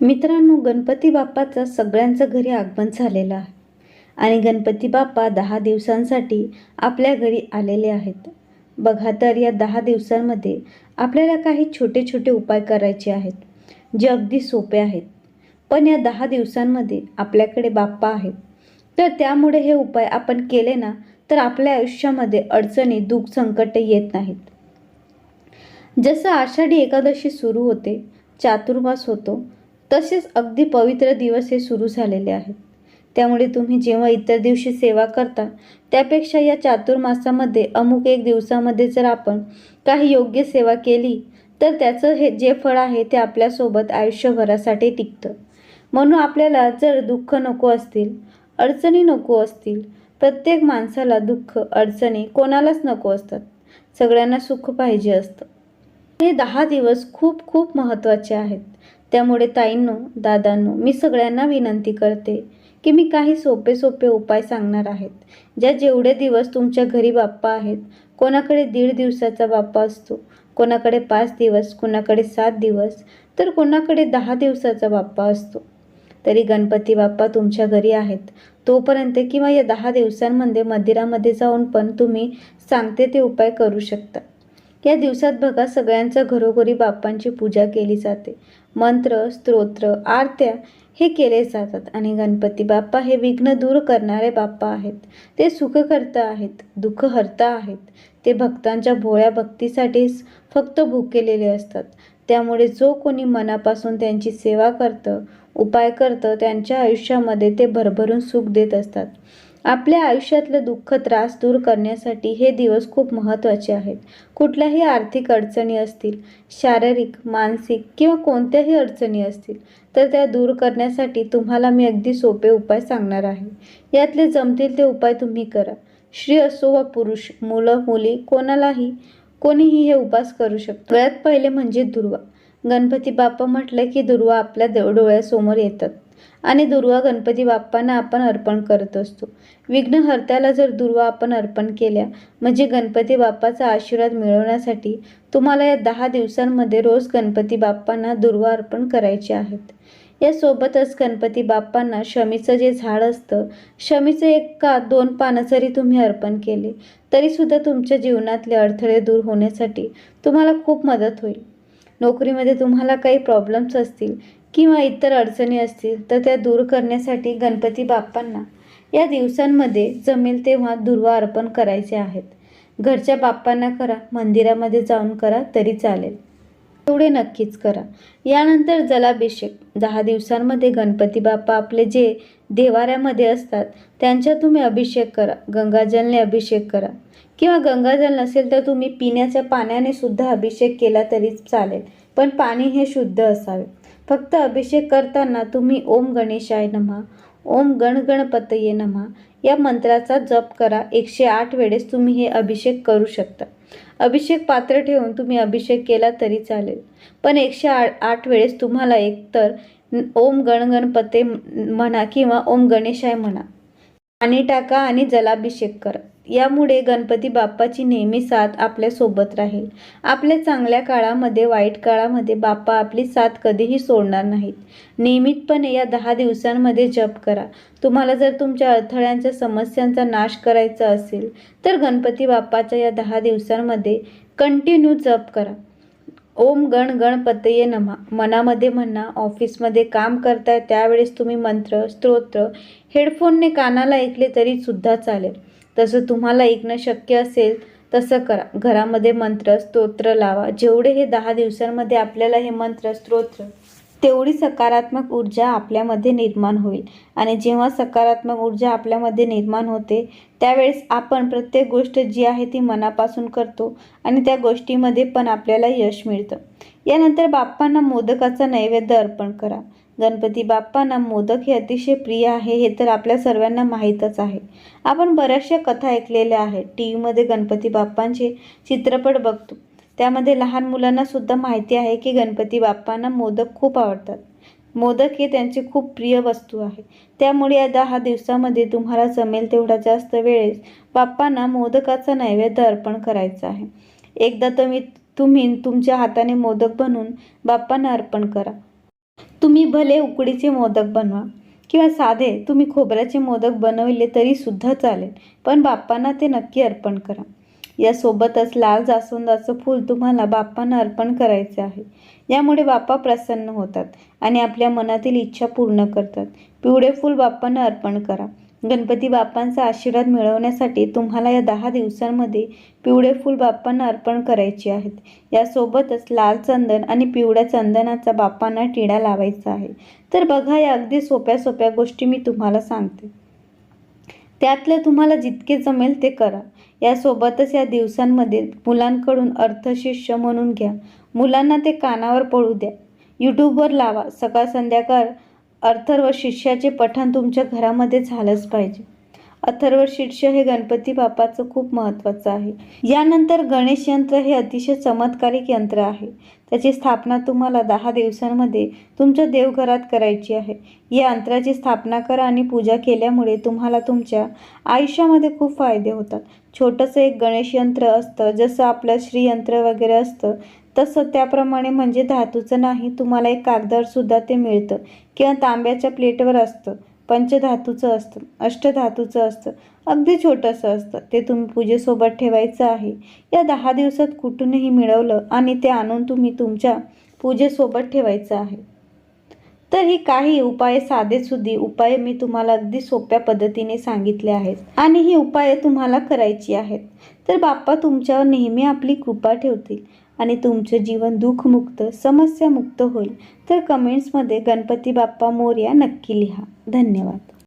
मित्रांनो गणपती बाप्पाचं सगळ्यांचं घरी आगमन झालेलं आहे. आणि गणपती बाप्पा दहा दिवसांसाठी आपल्या घरी आलेले आहेत. बघा तर या दहा दिवसांमध्ये आपल्याला काही छोटे छोटे उपाय करायचे आहेत जे अगदी सोपे आहेत. पण या दहा दिवसांमध्ये आपल्याकडे बाप्पा आहेत. तर त्यामुळे हे उपाय आपण केले ना तर आपल्या आयुष्यामध्ये अडचणी दुःख संकटे येत नाहीत. जसं आषाढी एकादशी सुरू होते चातुर्मास होतो तसेच अगदी पवित्र दिवस हे सुरू झालेले आहेत. त्यामुळे तुम्ही जेव्हा इतर दिवशी सेवा करता त्यापेक्षा या चातुर्मासामध्ये अमुक एक दिवसामध्ये जर आपण काही योग्य सेवा केली तर त्याचं हे जे फळ आहे ते आपल्यासोबत आयुष्यभरासाठी टिकतं. म्हणून आपल्याला जर दुःख नको असतील अडचणी नको असतील प्रत्येक माणसाला दुःख अडचणी कोणालाच नको असतात. सगळ्यांना सुख पाहिजे असतं. हे दहा दिवस खूप खूप महत्त्वाचे आहेत. त्यामुळे ताईंनो दादांनो मी सगळ्यांना विनंती करते की मी काही सोपे सोपे उपाय सांगणार आहेत ज्या जेवढे दिवस तुमच्या घरी बाप्पा आहेत कोणाकडे दीड दिवसाचा बाप्पा असतो कोणाकडे पाच दिवस कोणाकडे सात दिवस तर कोणाकडे दहा दिवसाचा बाप्पा असतो. तरी गणपती बाप्पा तुमच्या घरी आहेत तोपर्यंत किंवा या दहा दिवसांमध्ये मंदिरामध्ये जाऊन पण तुम्ही सांगते ते उपाय करू शकता. या दिवसात बघा सगळ्यांच्या घरोघरी बाप्पांची पूजा केली जाते. मंत्र स्तोत्र आरत्या हे केले जातात आणि गणपती बाप्पा हे विघ्न दूर करणारे बाप्पा आहेत. ते सुखकर्ता आहेत दुःखहर्ता आहेत. ते भक्तांच्या भोळ्या भक्तीसाठीच फक्त भुकेलेले असतात. त्यामुळे जो कोणी मनापासून त्यांची सेवा करतं उपाय करतं त्यांच्या आयुष्यामध्ये ते भरभरून सुख देत असतात. आपल्या आयुष्यातलं दुःख त्रास दूर करण्यासाठी हे दिवस खूप महत्त्वाचे आहेत. कुठल्याही आर्थिक अडचणी असतील शारीरिक मानसिक किंवा कोणत्याही अडचणी असतील तर त्या दूर करण्यासाठी तुम्हाला मी अगदी सोपे उपाय सांगणार आहे. यातले जमतील ते उपाय तुम्ही करा. स्त्री असो वा पुरुष मुलं मुली कोणालाही कोणीही हे उपास करू शकतो. सगळ्यात पहिले म्हणजे दुर्वा. गणपती बाप्पा म्हटलं की दुर्वा आपल्या डोळ्यासमोर येतात. आणि दुर्वा गणपती बाप्पांना आपण अर्पण करत असतो. विघ्नहर्त्याला जर दुर्वा आपण अर्पण केल्या म्हणजे गणपती बाप्पाचा आशीर्वाद मिळवण्यासाठी तुम्हाला या दहा दिवसांमध्ये रोज गणपती बाप्पांना दुर्वा अर्पण करायचे आहेत. यासोबतच गणपती बाप्पांना शमीचं जे झाड असतं शमीचं एक का दोन पानं जरी तुम्ही अर्पण केले तरीसुद्धा तुमच्या जीवनातले अडथळे दूर होण्यासाठी तुम्हाला खूप मदत होईल. नोकरीमध्ये तुम्हाला काही प्रॉब्लेम्स असतील किंवा इतर अडचणी असतील तर त्या दूर करण्यासाठी गणपती बाप्पांना या दिवसांमध्ये जमेल तेव्हा दुर्वा अर्पण करायचे आहेत. घरच्या बाप्पांना करा मंदिरामध्ये जाऊन करा तरी चालेल. तेवढे नक्कीच करा. यानंतर जलाभिषेक. दहा दिवसांमध्ये गणपती बाप्पा आपले जे देवाऱ्यामध्ये असतात त्यांच्या तुम्ही अभिषेक करा. गंगाजलने अभिषेक करा. किंवा गंगाजल नसेल तर तुम्ही पिण्याच्या पाण्याने सुद्धा अभिषेक केला तरी चालेल. पण पाणी हे शुद्ध असावे. फक्त अभिषेक करताना तुम्ही ओम गणेशाय नमः ओम गण गणपतये नमः या मंत्राचा जप करा. एकशे आठ वेळेस तुम्ही हे अभिषेक करू शकता. अभिषेक पात्र ठेवून तुम्ही अभिषेक केला तरी चालेल. पण एकशे आठ आठ वेळेस तुम्हाला एकतर ओम गण गणपते म्हणा किंवा ओम गणेशाय म्हणा. पाणी टाका आणि जलाभिषेक करा. यामुळे गणपती बाप्पाची नेहमी साथ आपल्यासोबत राहील. आपल्या चांगल्या काळामध्ये वाईट काळामध्ये बाप्पा आपली साथ कधीही सोडणार नाहीत. नियमितपणे या दहा दिवसांमध्ये जप करा. तुम्हाला जर तुमच्या अडथळ्यांच्या समस्यांचा नाश करायचा असेल तर गणपती बाप्पाच्या या दहा दिवसांमध्ये कंटिन्यू जप करा. ओम गण गणपतये नमा. मनामध्ये म्हणा ऑफिसमध्ये काम करताय त्यावेळेस तुम्ही मंत्र स्तोत्र हेडफोनने कानाला ऐकले तरी सुद्धा चालेल. तसं तुम्हाला ऐकणं शक्य असेल तसं करा. घरामध्ये मंत्र स्तोत्र लावा. जेवढे हे दहा दिवसांमध्ये आपल्याला हे मंत्र स्तोत्र तेवढी सकारात्मक ऊर्जा आपल्यामध्ये निर्माण होईल. आणि जेव्हा सकारात्मक ऊर्जा आपल्यामध्ये निर्माण होते त्यावेळेस आपण प्रत्येक गोष्ट जी आहे ती मनापासून करतो आणि त्या गोष्टीमध्ये पण आपल्याला यश मिळतं. यानंतर बाप्पांना मोदकाचा नैवेद्य अर्पण करा. गणपती बाप्पांना मोदक हे अतिशय प्रिय आहे हे तर आपल्या सर्वांना माहीतच आहे. आपण बऱ्याचशा कथा ऐकलेल्या आहेत. टी व्हीमध्ये गणपती बाप्पांचे चित्रपट बघतो. त्यामध्ये लहान मुलांना सुद्धा माहिती आहे की गणपती बाप्पांना मोदक खूप आवडतात. मोदक हे त्यांची खूप प्रिय वस्तू आहे. त्यामुळे या दहा दिवसामध्ये तुम्हाला जमेल तेवढा जास्त वेळेस बाप्पांना मोदकाचा नैवेद्य अर्पण करायचा आहे. एकदा तुम्ही तुम्ही तुमच्या हाताने मोदक बनवून बाप्पांना अर्पण करा. तुम्ही भले उकडीचे मोदक बनवा किंवा साधे तुम्ही खोबऱ्याचे मोदक बनवले तरी सुद्धा चालेल पण बाप्पांना ते नक्की अर्पण करा. यासोबतच लाल जास्वंदाचं फूल तुम्हाला बाप्पांना अर्पण करायचे आहे. यामुळे बाप्पा प्रसन्न होतात आणि आपल्या मनातील इच्छा पूर्ण करतात. पिवळे फूल बाप्पांना अर्पण करा. गणपती बाप्पांचा आशीर्वाद मिळवण्यासाठी तुम्हाला या दहा दिवसांमध्ये पिवळे फूल बाप्पांना अर्पण करायचे आहेत. यासोबतच लाल चंदन आणि पिवळ्या चंदनाचा बाप्पांना टिळा लावायचा आहे. तर बघा या अगदी सोप्या सोप्या गोष्टी मी तुम्हाला सांगते. त्यातले तुम्हाला जितके जमेल ते करा. यासोबतच या दिवसांमध्ये मुलांकडून अर्थशिष्य म्हणून घ्या. मुलांना ते कानावर पळू द्या. यूट्यूबवर लावा. सकाळ संध्याकाळ अथर्व शिष्याचे पठण तुमच्या घरामध्ये झालंच पाहिजे. अथर्व शीर्ष हे गणपती बाप्पाचं खूप महत्त्वाचं आहे. यानंतर गणेश यंत्र हे अतिशय चमत्कारिक यंत्र आहे. त्याची स्थापना तुम्हाला दहा दिवसांमध्ये तुमच्या देवघरात करायची आहे. या यंत्राची स्थापना करा आणि पूजा केल्यामुळे तुम्हाला तुमच्या आयुष्यामध्ये खूप फायदे होतात. छोटंसं एक गणेश यंत्र असतं जसं आपलं श्रीयंत्र वगैरे असतं तसं त्याप्रमाणे म्हणजे धातूचं नाही तुम्हाला एक कागदावर सुद्धा ते मिळतं किंवा तांब्याच्या प्लेटवर असतं. पंचधातूचं असतं अष्टधातूचं असतं अगदी छोटंसं असतं. ते तुम्ही पूजेसोबत ठेवायचं आहे. या दहा दिवसात कुठूनही मिळवलं आणि ते आणून तुम्ही तुमच्या पूजेसोबत ठेवायचं आहे. तर ही काही उपाय साधेसुधी उपाय मी तुम्हाला अगदी सोप्या पद्धतीने सांगितले आहेत. आणि ही उपाय तुम्हाला करायची आहेत. तर बाप्पा तुमच्यावर नेहमी आपली कृपा ठेवतील. आणि तुमचं जीवन दुःखमुक्त समस्यामुक्त होईल. तर कमेंट्समध्ये गणपती बाप्पा मोर्या नक्की लिहा. धन्यवाद.